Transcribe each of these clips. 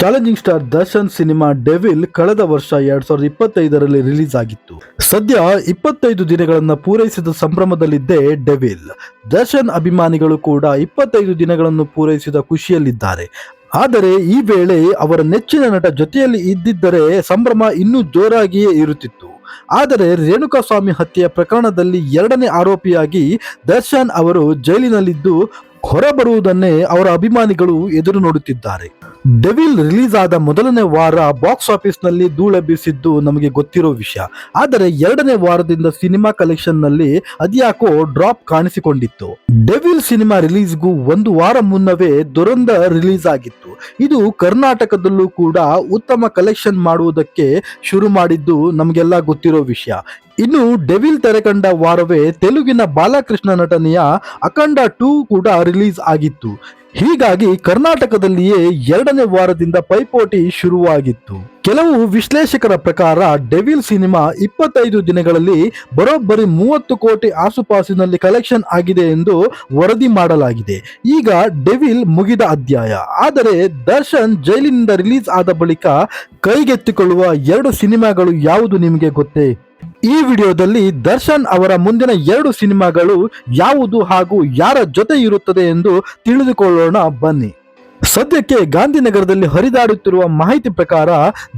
Challenging star Darshan cinema Devil ಕಳೆದ ವರ್ಷ ಎರಡ್ ಸಾವಿರದ ಇಪ್ಪತ್ತೈದರಲ್ಲಿ ರಿಲೀಸ್ ಆಗಿತ್ತು. ಸದ್ಯ ಇಪ್ಪತ್ತೈದು ದಿನಗಳನ್ನು ಪೂರೈಸಿದ ಸಂಭ್ರಮದಲ್ಲಿದ್ದೇ ಡೆವಿಲ್. ದರ್ಶನ್ ಅಭಿಮಾನಿಗಳು ಕೂಡ ಇಪ್ಪತ್ತೈದು ದಿನಗಳನ್ನು ಪೂರೈಸಿದ ಖುಷಿಯಲ್ಲಿದ್ದಾರೆ. ಆದರೆ ಈ ವೇಳೆ ಅವರ ನೆಚ್ಚಿನ ನಟ ಜೊತೆಯಲ್ಲಿ ಇದ್ದಿದ್ದರೆ ಸಂಭ್ರಮ ಇನ್ನೂ ಜೋರಾಗಿಯೇ ಇರುತ್ತಿತ್ತು. ಆದರೆ ರೇಣುಕಾಸ್ವಾಮಿ ಹತ್ಯೆಯ ಪ್ರಕರಣದಲ್ಲಿ ಎರಡನೇ ಆರೋಪಿಯಾಗಿ ದರ್ಶನ್ ಅವರು ಜೈಲಿನಲ್ಲಿದ್ದು ಹೊರಬರುವುದನ್ನೇ ಅವರ ಅಭಿಮಾನಿಗಳು ಎದುರು ನೋಡುತ್ತಿದ್ದಾರೆ. ಡೆವಿಲ್ ರಿಲೀಸ್ ಆದ ಮೊದಲನೇ ವಾರ ಬಾಕ್ಸ್ ಆಫೀಸ್ನಲ್ಲಿ ಧೂಳೆಬ್ಬಿಸಿದ್ದು ನಮಗೆ ಗೊತ್ತಿರೋ ವಿಷಯ. ಆದರೆ ಎರಡನೇ ವಾರದಿಂದ ಸಿನಿಮಾ ಕಲೆಕ್ಷನ್ನಲ್ಲಿ ಅದ್ಯಾಕೋ ಡ್ರಾಪ್ ಕಾಣಿಸಿಕೊಂಡಿತ್ತು. ಡೆವಿಲ್ ಸಿನಿಮಾ ರಿಲೀಸ್ಗೂ ಒಂದು ವಾರ ಮುನ್ನವೇ ದುರಂದ ರಿಲೀಸ್ ಆಗಿತ್ತು. ಇದು ಕರ್ನಾಟಕದಲ್ಲೂ ಕೂಡ ಉತ್ತಮ ಕಲೆಕ್ಷನ್ ಮಾಡುವುದಕ್ಕೆ ಶುರು ಮಾಡಿದ್ದು ನಮಗೆಲ್ಲ ಗೊತ್ತಿರೋ ವಿಷಯ. ಇನ್ನು ಡೆವಿಲ್ ತೆರೆಕಂಡ ವಾರವೇ ತೆಲುಗಿನ ಬಾಲಕೃಷ್ಣ ನಟನೆಯ ಅಖಂಡ ಟೂ ಕೂಡ ರಿಲೀಸ್ ಆಗಿತ್ತು. ಹೀಗಾಗಿ ಕರ್ನಾಟಕದಲ್ಲಿಯೇ ಎರಡನೇ ವಾರದಿಂದ ಪೈಪೋಟಿ ಶುರುವಾಗಿತ್ತು. ಕೆಲವು ವಿಶ್ಲೇಷಕರ ಪ್ರಕಾರ ಡೆವಿಲ್ ಸಿನಿಮಾ ಇಪ್ಪತ್ತೈದು ದಿನಗಳಲ್ಲಿ ಬರೋಬ್ಬರಿ ಮೂವತ್ತು ಕೋಟಿ ಆಸುಪಾಸಿನಲ್ಲಿ ಕಲೆಕ್ಷನ್ ಆಗಿದೆ ಎಂದು ವರದಿ ಮಾಡಲಾಗಿದೆ. ಈಗ ಡೆವಿಲ್ ಮುಗಿದ ಅಧ್ಯಾಯ. ಆದರೆ ದರ್ಶನ್ ಜೈಲಿನಿಂದ ರಿಲೀಸ್ ಆದ ಬಳಿಕ ಕೈಗೆತ್ತಿಕೊಳ್ಳುವ ಎರಡು ಸಿನಿಮಾಗಳು ಯಾವುದು ನಿಮಗೆ ಗೊತ್ತೇ? ಈ ವಿಡಿಯೋದಲ್ಲಿ ದರ್ಶನ್ ಅವರ ಮುಂದಿನ ಎರಡು ಸಿನಿಮಾಗಳು ಯಾವುದು ಹಾಗೂ ಯಾರ ಜೊತೆ ಇರುತ್ತದೆ ಎಂದು ತಿಳಿದುಕೊಳ್ಳೋಣ ಬನ್ನಿ. ಸದ್ಯಕ್ಕೆ ಗಾಂಧಿನಗರದಲ್ಲಿ ಹರಿದಾಡುತ್ತಿರುವ ಮಾಹಿತಿ ಪ್ರಕಾರ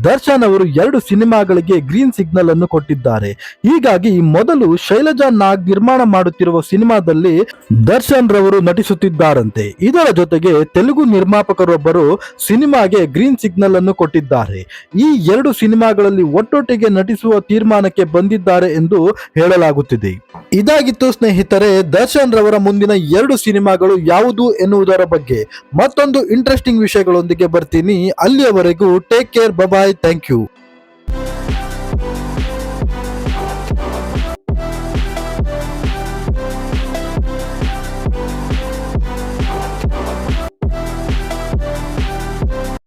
ದರ್ಶನ್ ಅವರು ಎರಡು ಸಿನಿಮಾಗಳಿಗೆ ಗ್ರೀನ್ ಸಿಗ್ನಲ್ ಅನ್ನು ಕೊಟ್ಟಿದ್ದಾರೆ. ಹೀಗಾಗಿ ಮೊದಲು ಶೈಲಜಾ ನಾಗ್ ನಿರ್ಮಾಣ ಮಾಡುತ್ತಿರುವ ಸಿನಿಮಾದಲ್ಲಿ ದರ್ಶನ್ ರವರು ನಟಿಸುತ್ತಿದ್ದಾರಂತೆ. ಇದರ ಜೊತೆಗೆ ತೆಲುಗು ನಿರ್ಮಾಪಕರೊಬ್ಬರು ಸಿನಿಮಾಗೆ ಗ್ರೀನ್ ಸಿಗ್ನಲ್ ಅನ್ನು ಕೊಟ್ಟಿದ್ದಾರೆ. ಈ ಎರಡು ಸಿನಿಮಾಗಳಲ್ಲಿ ಒಟ್ಟೊಟ್ಟಿಗೆ ನಟಿಸುವ ತೀರ್ಮಾನಕ್ಕೆ ಬಂದಿದ್ದಾರೆ ಎಂದು ಹೇಳಲಾಗುತ್ತಿದೆ. ಇದಾಗಿತ್ತು ಸ್ನೇಹಿತರೆ, ದರ್ಶನ್ ರವರ ಮುಂದಿನ ಎರಡು ಸಿನಿಮಾಗಳು ಯಾವುದು ಎನ್ನುವುದರ ಬಗ್ಗೆ. ಮತ್ತೊಂದು ಇಂಟ್ರೆಸ್ಟಿಂಗ್ ವಿಷಯಗಳೊಂದಿಗೆ ಬರ್ತೀನಿ. ಅಲ್ಲಿಯವರೆಗೂ take care bye bye thank you